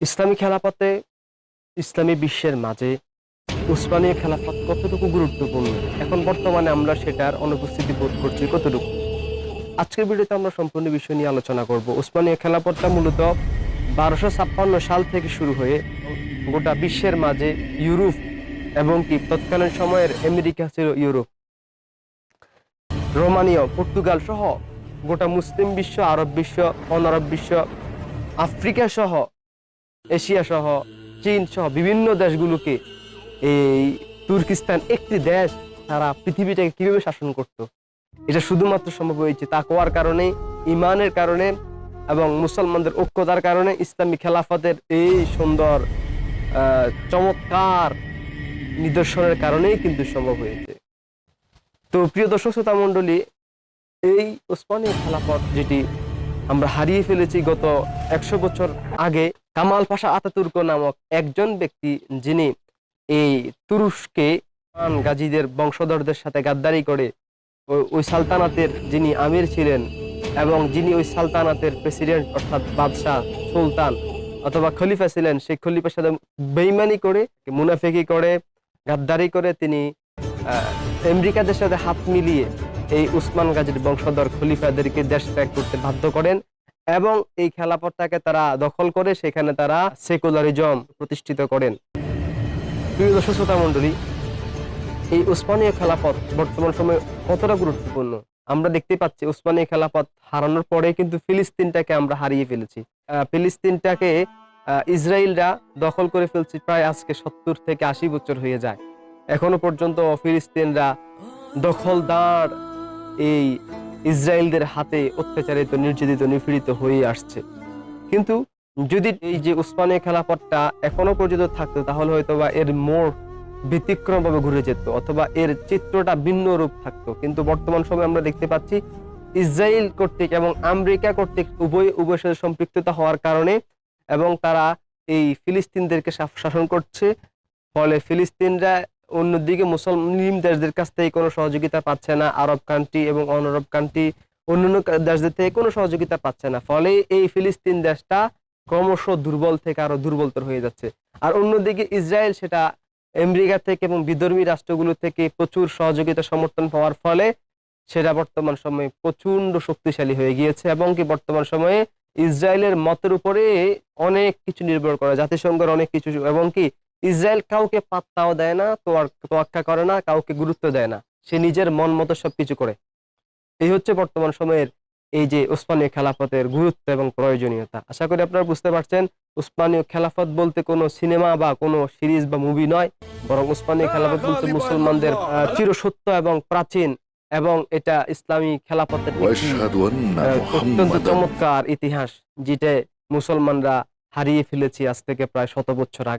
ইসলামী খেলাফতে, ইসলামী বিশ্বের মাঝে উসমানীয় খেলাফত কতটুকু গুরুত্বপূর্ণ? এখন বর্তমানে আমরা সেটার অনুপস্থিতি বোধ করছি কতটুকু? আজকের ভিডিওতে আমরা সম্পূর্ণ বিষয় নিয়ে আলোচনা করব। উসমানীয় খেলাফতটা মূলত বারোশো ছাপ্পান্ন সাল থেকে শুরু হয়ে গোটা বিশ্বের মাঝে ইউরোপ এবং কি তৎকালীন সময়ের আমেরিকা ছিল ইউরোপ। রোমানীয়, পর্তুগাল সহ গোটা মুসলিম বিশ্ব, আরব বিশ্ব, অনারব বিশ্ব, আফ্রিকা সহ এশিয়া সহ চীন সহ বিভিন্ন দেশগুলোকে এই তুর্কিস্তান একটি দেশ, তারা পৃথিবীটাকে কীভাবে শাসন করত? এটা শুধুমাত্র সম্ভব হয়েছে তাকওয়ার কারণে, ইমানের কারণে এবং মুসলমানদের ঐক্যতার কারণে ইসলামী খেলাফতের এই সুন্দর চমৎকার নিদর্শনের কারণেই কিন্তু সম্ভব হয়েছে। তো প্রিয় দর্শক, শ্রোতা মণ্ডলী, এই ওসমানীয় খেলাফত যেটি আমরা হারিয়ে ফেলেছি গত একশো বছর আগে কামাল পাশা আতাতুর্ক নামক একজন ব্যক্তি যিনি এই তুরস্কে গাজীদের বংশধরদের সাথে গাদ্দারি করে ওই সালতানাতের যিনি আমির ছিলেন এবং যিনি ওই সালতানাতের প্রেসিডেন্ট অর্থাৎ বাদশাহ সুলতান অথবা খলিফা ছিলেন, সেই খলিফার সাথে বেইমানি করে, মুনাফেকি করে, গাদ্দারি করে তিনি আমেরিকাদের সাথে হাত মিলিয়ে এই উসমান গাজীর বংশধর খলিফাদেরকে দেশ ত্যাগ করতে বাধ্য করেন। এবং এই খেলাপথটাকে তারা দখল করে সেখানে তারা সেকুলারিজম প্রতিষ্ঠিত করেন। প্রিয় দর্শক শ্রোতা মণ্ডলী, এই উসমানীয় খেলাপথ বর্তমান সময়ে কতটা গুরুত্বপূর্ণ? আমরা দেখতে পাচ্ছি উসমানীয় খেলাপথ হারানোর পরে কিন্তু ফিলিস্তিনটাকে আমরা হারিয়ে ফেলেছি। ফিলিস্তিনটাকে ইসরায়েলরা দখল করে ফেলছে প্রায় আজকে সত্তর থেকে আশি বছর হয়ে যায়। এখনও পর্যন্ত ফিলিস্তিনরা দখলদার এই ইসরায়েলদের হাতে অত্যাচারিত, নির্যাতিত, নিপীড়িত হয়ে আসছে। কিন্তু যদি এই যে উসমানীয় খেলাপথটা এখনও পর্যন্ত থাকতো, তাহলে হয়তো বা এর মোড় ব্যতিক্রম ভাবে ঘুরে যেত অথবা এর চিত্রটা ভিন্ন রূপ থাকতো। কিন্তু বর্তমান সময়ে আমরা দেখতে পাচ্ছি, ইসরায়েল কর্তৃক এবং আমেরিকা কর্তৃক উভয় উভয়ের সাথে সম্পৃক্ততা হওয়ার কারণে এবং তারা এই ফিলিস্তিনদেরকে শাসন করছে। ফলে ফিলিস্তিনরা অন্যদিকে মুসলিম দেশদের কাছ থেকে কোনো সহযোগিতা পাচ্ছে না, আরব কান্ট্রি এবং অনারব কান্ট্রি অন্যান্য দেশদের থেকে কোনো সহযোগিতা পাচ্ছে না। ফলে এই ফিলিস্তিন দেশটা ক্রমশ দুর্বল থেকে আরও দুর্বলতর হয়ে যাচ্ছে। আর অন্যদিকে ইসরায়েল সেটা আমেরিকা থেকে এবং বিধর্মী রাষ্ট্রগুলো থেকে প্রচুর সহযোগিতা সমর্থন পাওয়ার ফলে সেটা বর্তমান সময়ে প্রচণ্ড শক্তিশালী হয়ে গিয়েছে এবং কি বর্তমান সময়ে ইসরায়েলের মতের উপরে অনেক কিছু নির্ভর করে। জাতিসংঘের অনেক কিছু এবং কি ইসরায়েল কাউকে পাত্তাও দেয় না তোয়াক্কা করে না কাউকে গুরুত্ব দেয় না। সে নিজের মন মতো সবকিছু করে। এই হচ্ছে বর্তমান সময়ের এই যে উসমানীয় খেলাফতের গুরুত্ব এবং প্রয়োজনীয়তা। আশা করি আপনারা বুঝতে পারছেন উসমানীয় খেলাফত বলতে কোনো সিনেমা বা কোনো সিরিজ বা মুভি নয় বরং উসমানীয় খেলাফত বলতে মুসলমানদের চিরসত্য এবং প্রাচীন এবং এটা ইসলামী খেলাফতের অত্যন্ত চমৎকার ইতিহাস যেটা মুসলমানরা হারিয়ে ফেলেছি আজ থেকে প্রায় শত বছর আগে।